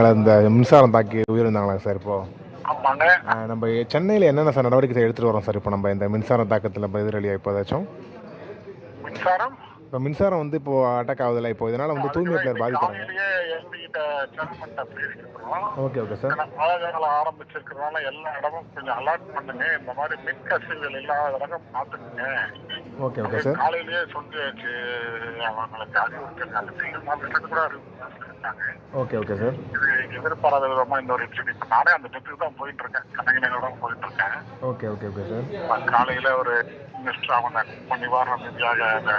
இந்த மின்சாரம் தாக்கி உயிரிழந்தாங்களா சார் இப்போ? ஆமாங்க. நம்ம சென்னையில் என்னென்ன சார் நடவடிக்கை எடுத்துகிட்டு வரோம் சார் இப்போ நம்ம இந்த மின்சாரம் தாக்கத்தில் இப்போ எதிரொலியா இப்போ ஏதாச்சும்? மின்சாரம்? இப்போ மின்சாரம் வந்து இப்போ அட்டாக் ஆகுதுல்ல இப்போ? இதனால் வந்து தூய்மை பேர் பாதிக்கிறாங்க ஓகே ஓகே சார் மழை காலம் ஆரம்பிச்சிருக்கிறதுனால எல்லா இடமும் கொஞ்சம் அலர்ட் பண்ணுங்க. இந்த மாதிரி மின் கசிவுகள் இல்லாத இடங்க பார்த்துக்குங்க. ஓகே ஓகே சார் காலையிலேயே சொல்லியாச்சு. அவங்களுக்கு அறிவுறுத்திருக்காங்க கூட ஓகே ஓகே சார் எதிர்பாராத விதமா இந்த ஒரு இன்சிடென்ட் இப்போ நானே அந்த இடத்துக்கு தான் போயிட்டு இருக்கேன் கண்ணகி நகரம் போயிட்டு இருக்கேன் ஓகே ஓகே ஓகே சார் காலையில ஒரு மினிஸ்டர் அவங்க நிவாரண நிதியாக அந்த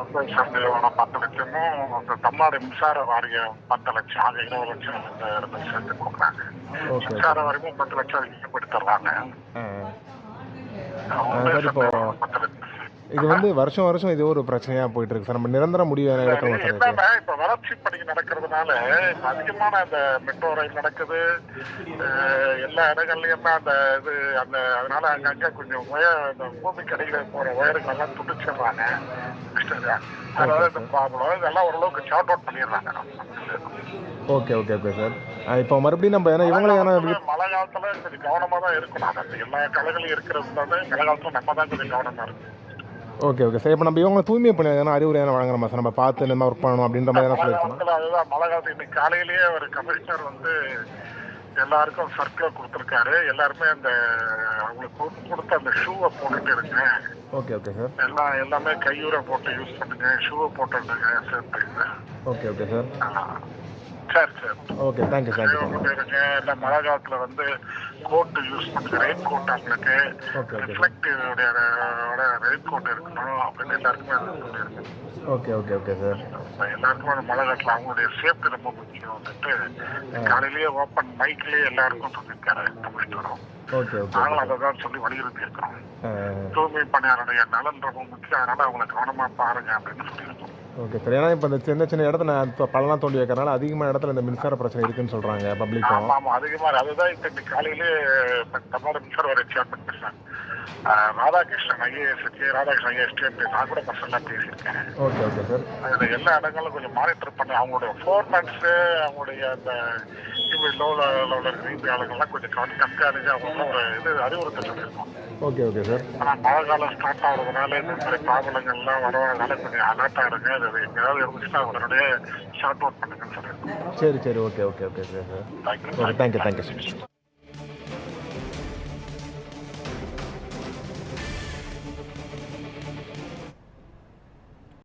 நிறுவனம் பத்து லட்சமும் அந்த தமிழ்நாடு மின்சார வாரியம் பத்து லட்சம் ஆக இருபது லட்சம் இந்த சேர்த்து கொடுக்குறாங்க. மின்சார வாரியமும் பத்து லட்சம் இப்போ பத்து லட்சம். இது வந்து வருஷம் வருஷம் இது ஒரு பிரச்சனையாக போயிட்டு இருக்கு சார். நம்ம நிரந்தர முடிவு எடுக்கணும் சார்? என்னன்னா இப்ப வளர்ச்சி பணி நடக்கிறதுனால அதிகமான அந்த மெட்ரோ ரயில் நடக்குது. எல்லா இடங்கள்லயுமே அந்த இது அந்த அதனால அங்கங்க கொஞ்சம் உய இந்த பூமிக்கு அடியில போற ஒயருங்க எல்லாம் துடிச்சிடுறாங்க அதனால இந்த ப்ராப்ளம் இதெல்லாம் ஓரளவுக்கு ஷார்ட் அவுட் பண்ணிடுறாங்க ஓகே ஓகே ஓகே சார். இப்போ மறுபடியும் நம்ம ஏன்னா இவங்களை ஏன்னா மழை காலத்துல கொஞ்சம் கவனமா தான் இருக்கணும். அந்த எல்லா கலைகளும் இருக்கிறது வந்து மழை காலத்துல நம்ம தான் கொஞ்சம் கவனமா இருக்கணும். ஓகே ஓகே சார் இப்போ நம்ம இவங்களை தூய்மை பண்ணி எதனா அறிவுரை எதனா வழங்குறோமா சார் நம்ம பார்த்து மாதிரி ஒர்க் பண்ணணும் அப்படின்ற மாதிரி எதனா சொல்லியிருக்கோம். அதுதான். மழை காலத்துல இன்னைக்கு காலையிலேயே ஒரு கமிஷனர் வந்து எல்லாருக்கும் சர்க்குலர் கொடுத்துருக்காரு. எல்லாருமே அந்த அவங்களுக்கு கொடு- கொடுத்த அந்த ஷூவை போட்டுட்டு இருங்க. ஓகே ஓகே சார் எல்லாம் எல்லாமே கையூரை போட்டு யூஸ் பண்ணுங்க. ஷூவை போட்டுருங்க சேர்த்து ஓகே ஓகே சார் சரி சரி ஓகே தேங்க்யூ தேங்க்யூ இல்லை மழை காலத்துல வந்து கோட்டு யூஸ் பண்ணுங்க ரெயின் கோட் அவங்களுக்கு ரிஃப்ளெக்டிவ் ரெயின் கோட் இருக்கணும் அப்படின்னு எல்லாருக்குமே ஓகே ஓகே ஓகே சார் எல்லாருக்கும் அந்த மழை காலத்துல அவங்களுடைய சேஃப்டி ரொம்ப முக்கியம் வந்துட்டு காலையிலேயே ஓப்பன் மைக்லயே எல்லாருக்கும் சொல்லியிருக்காரு. ஓகே ஓகே நாங்களும் அதை தான் சொல்லி வலியுறுத்தி இருக்கிறோம் தூய்மை பணியாளருடைய நலன் ரொம்ப முக்கியம். அதனால அவங்களை கவனமா பாருங்க அப்படின்னு சொல்லியிருக்கோம். ஓகே சார் ஏன்னா இப்போ இந்த சின்ன சின்ன இடத்துல இப்போ பள்ளம் தோண்டி வைக்கிறனால அதிகமான இடத்துல இந்த மின்சார பிரச்சனை இருக்குன்னு சொல்கிறாங்க பப்ளிக்கும் ஆமா ஆமா. அதிகமா அதுதான் இப்ப காலையிலே தமிழ்நாடு மின்சார வாரிய சேர்மன் பேசுறேன் Radhakrishnan IAS K Radhakrishnan IAS state நான் கூட பர்சனலா பேசியிருக்கேன். ஓகே ஓகே சார் அதுல எல்லா இடங்களும் கொஞ்சம் மானிட்டர் பண்ணி அவங்களுடைய ஃபோர்மேன்ஸ் அவங்களுடைய அந்த இவங்க லோ லெவலில் இருக்கிற ஆளுங்கள்லாம் கொஞ்சம் கவனி கண்காணிச்சு அவங்க ஒரு இது அறிவுறுத்தல் சொல்லியிருக்கோம் ஓகே ஓகே சார். ஆனா மழை காலம் ஸ்டார்ட் ஆகுறதுனால இந்த மாதிரி ப்ராப்ளங்கள்லாம் வரதுனால கொஞ்சம் அலர்ட் ஆகிடுங்க அது எங்கேயாவது இருந்துச்சுன்னா உடனடியே ஷார்ட் அவுட் பண்ணுங்கன்னு சொல்லியிருக்கோம் சரி சரி okay okay okay sir. Thank you thank you thank you sir